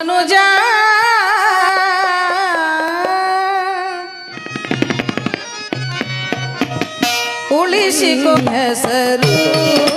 ಅನುಜ. ಉಳಿಸಿಕೊ ಹೆಸರು.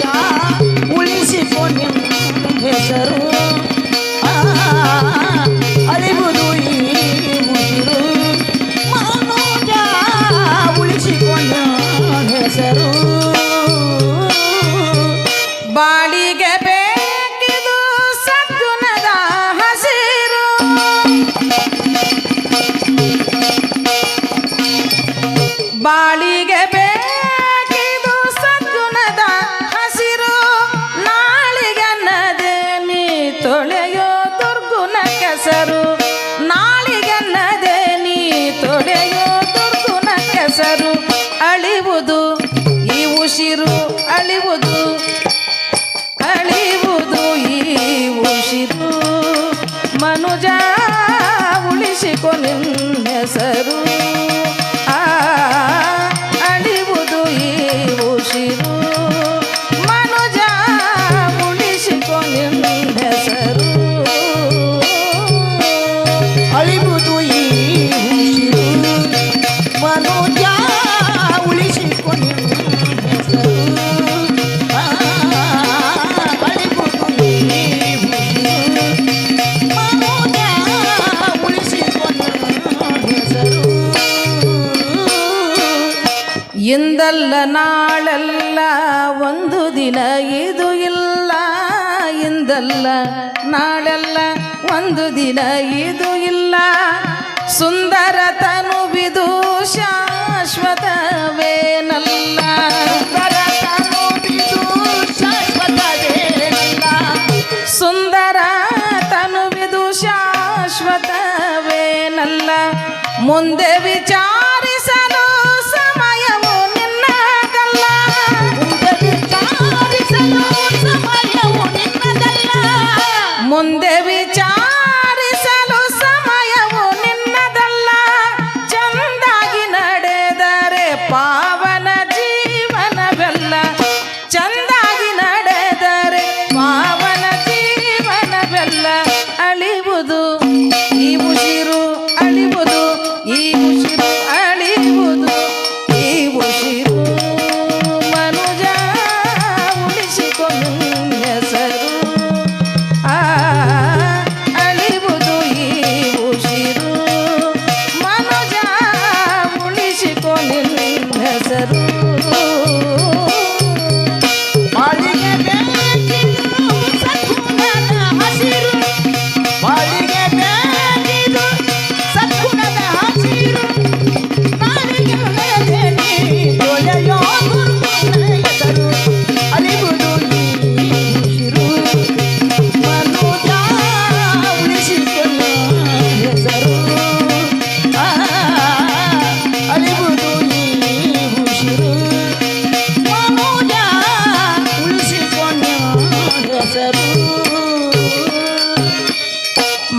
யா ಹೆಸರು ಅಳಿವುದು. ಈ ಉಸಿರು ಇಂದಲ್ಲ ನಾಳೆಲ್ಲ ಒಂದು ದಿನ ಇದು ಇಲ್ಲ. ಇಂದಲ್ಲ ನಾಳೆಲ್ಲ ಒಂದು ದಿನ ಇದು ಇಲ್ಲ. ಸುಂದರ ತನುಬಿದು ಶಾಶ್ವತವೇನಲ್ಲ. ಸುಂದರ ತನುಬಿದು ಶಾಶ್ವತವೇನಲ್ಲ. ಮುಂದೆ ವಿಚಾರ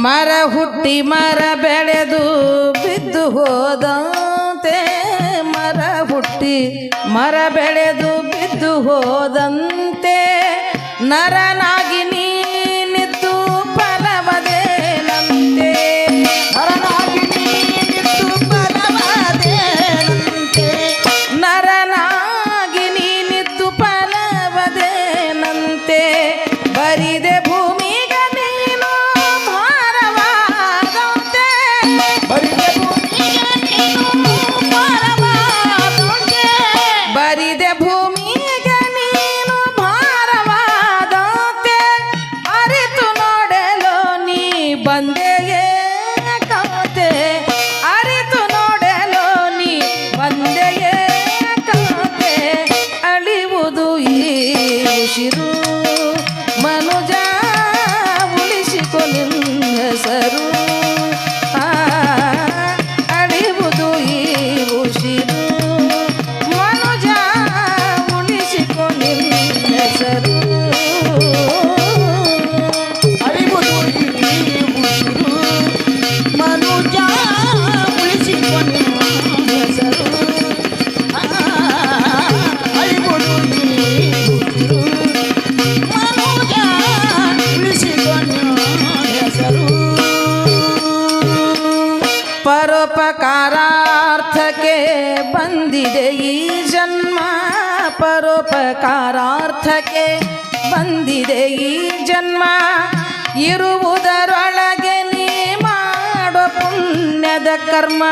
ಮರ ಹುಟ್ಟಿ ಮರ ಬೆಳೆದು ಬಿದ್ದು ಹೋದಂತೆ. ಮರ ಹುಟ್ಟಿ ಮರ ಬೆಳೆದು ಬಿದ್ದು ಹೋದಂತೆ. ನರ ವ್ಯರ್ಥಕ್ಕೆ ಬಂದಿದೆ ಈ ಜನ್ಮ. ಇರುವುದರೊಳಗೆ ನೀ ಮಾಡೋ ಪುಣ್ಯದ ಕರ್ಮ.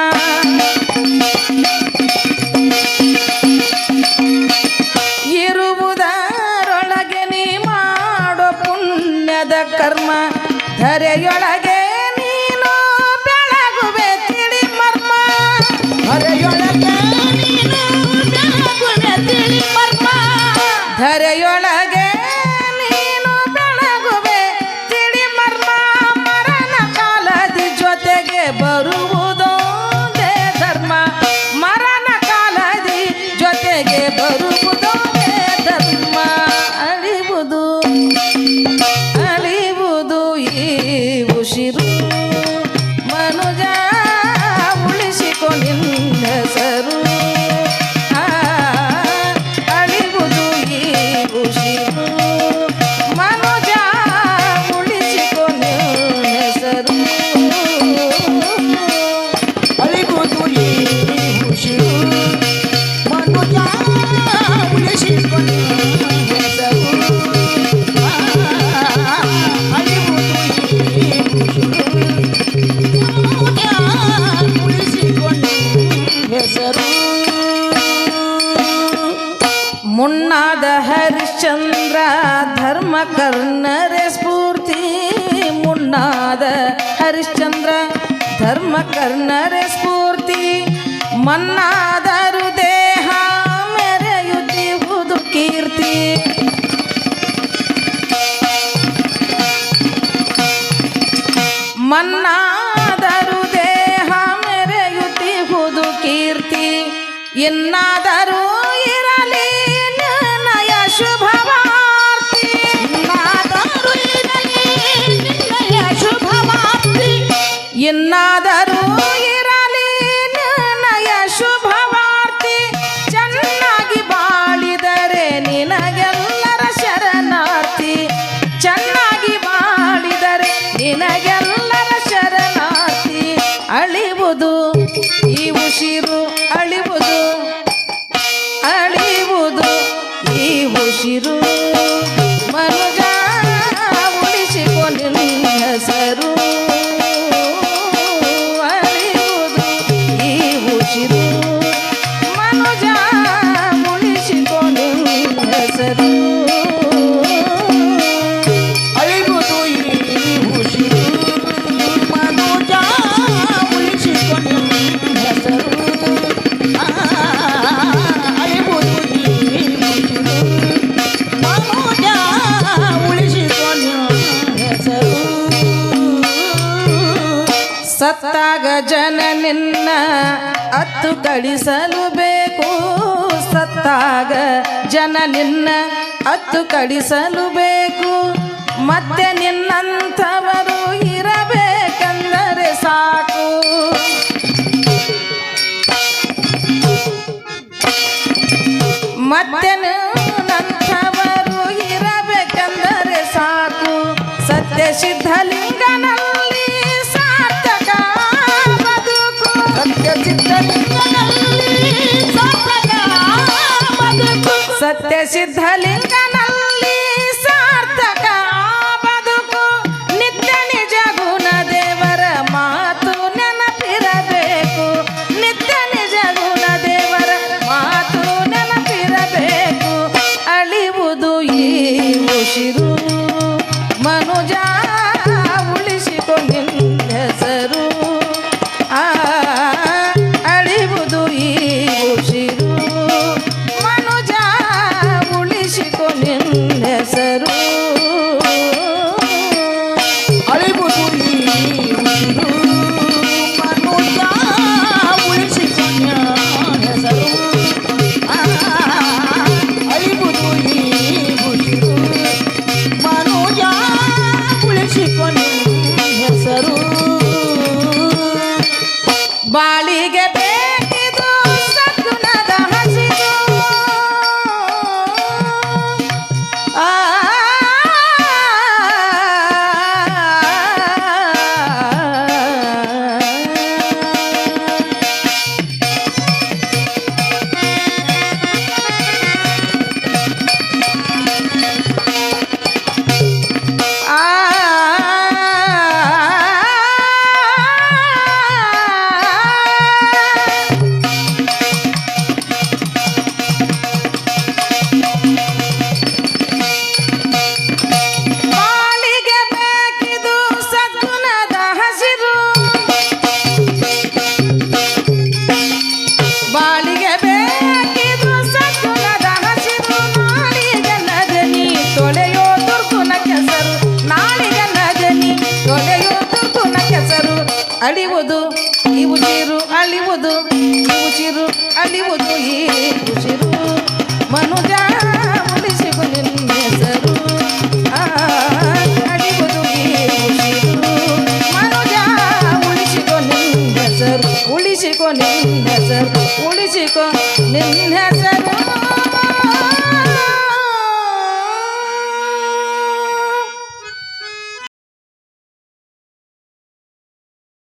करणारे स्फूर्ती मन्ना ಶಿರು ಅಳಿ ನಿನ್ನ ಅತ್ತು ಕಳಿಸಲು ಬೇಕು. ಸತ್ತಾಗ ಜನ ನಿನ್ನ ಅತ್ತು ಕಳಿಸಲು ಬೇಕು. ಮತ್ತೆ ನಿನ್ನಂಥ सत्य सिद्ध सिद्धलिंगन